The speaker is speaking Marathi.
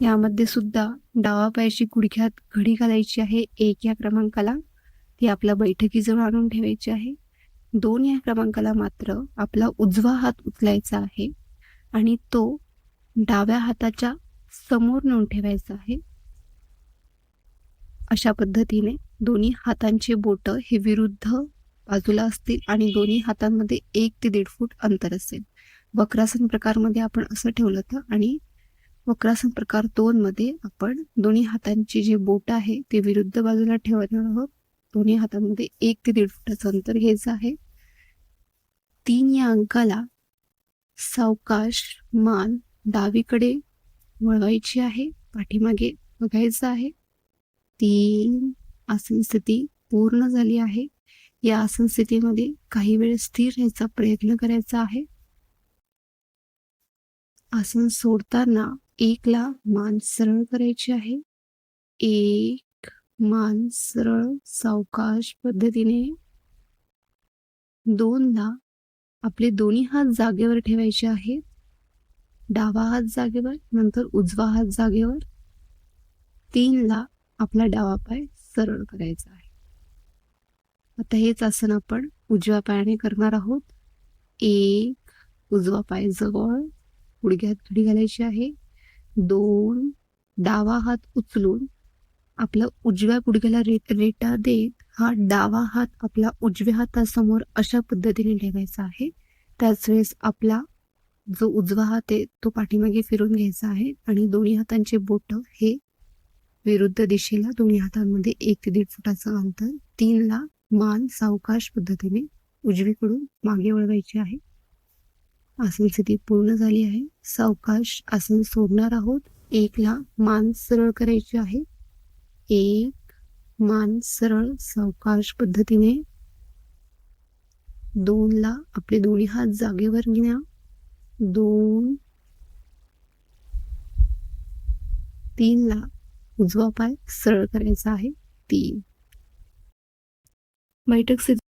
यामध्ये सुद्धा डावा पायाची गुडघ्यात घडी घालायची आहे. एक या क्रमांकाला. ती आपल्या बैठकीजवळ आणून ठेवायची आहे. दोन या क्रमांकाला मात्र आपला उजवा हात उचलायचा आहे आणि तो डाव्या हाताच्या समोर नेऊन ठेवायचा आहे. अशा पद्धतीने दोन्ही हातांचे बोट हे विरुद्ध बाजूला असतील आणि दोन्ही हातांमध्ये एक ते दीड फूट अंतर असेल. वक्रासन प्रकारमध्ये आपण असं ठेवलं होतं आणि वक्रासन प्रकार दोन मध्ये आपण दोन्ही हातांची जी बोट आहे ती विरुद्ध बाजूला ठेवणार आहोत. दोन्ही हातांमध्ये एक ते दीड फुटाचं अंतर घ्यायचं आहे. तीन या अंकाला सावकाश मान डावीकडे वळवायची आहे पाठीमागे बघायचं आहे. तीन आसन स्थिती पूर्ण झाली आहे. या आसन स्थितीमध्ये काही वेळ स्थिर राहायचा प्रयत्न करायचा आहे. आसन सोडताना एकला मान सरळ करायची आहे. एक मान सरळ सावकाश पद्धतीने. दोनला आपले दोन्ही हात जागेवर ठेवायचे आहेत. डावा हात जागेवर नंतर उजवा हात जागेवर. तीनला आपला डावा पाय सरळ करायचा आहे. आता हेच आसन आपण उजव्या पायाने करणार आहोत. एक उजवा पाय जवळ. गुडघ्यात घडी घालायची आहे. दोन डावा हात उचलून आपल्या उजव्या गुडघ्याला रेट रेटा देत हा डावा हात आपला उजव्या हातासमोर अशा पद्धतीने ठेवायचा आहे. त्याच वेळेस आपला जो उजवा हात आहे तो पाठीमागे फिरून घ्यायचा आहे आणि दोन्ही हातांचे बोट हे विरुद्ध दिशेला दोन्ही हातांमध्ये एक ते दीड फुटाचं अंतर तीनला मान सावकाश पद्धतीने उजवीकडून मागे वळवायचे आहे. आसन स्थिती पूर्ण झाली आहे. सावकाश आसन सोडणार आहोत. एकला मान सरळ करायची आहे. एक मान सरळ सावकाश पद्धतीने. दोनला आपले दोन्ही हात जागेवर घेण्या. दोन तीनला उजवा पाय सरळ करायचा आहे. तीन. बैठक स्थिती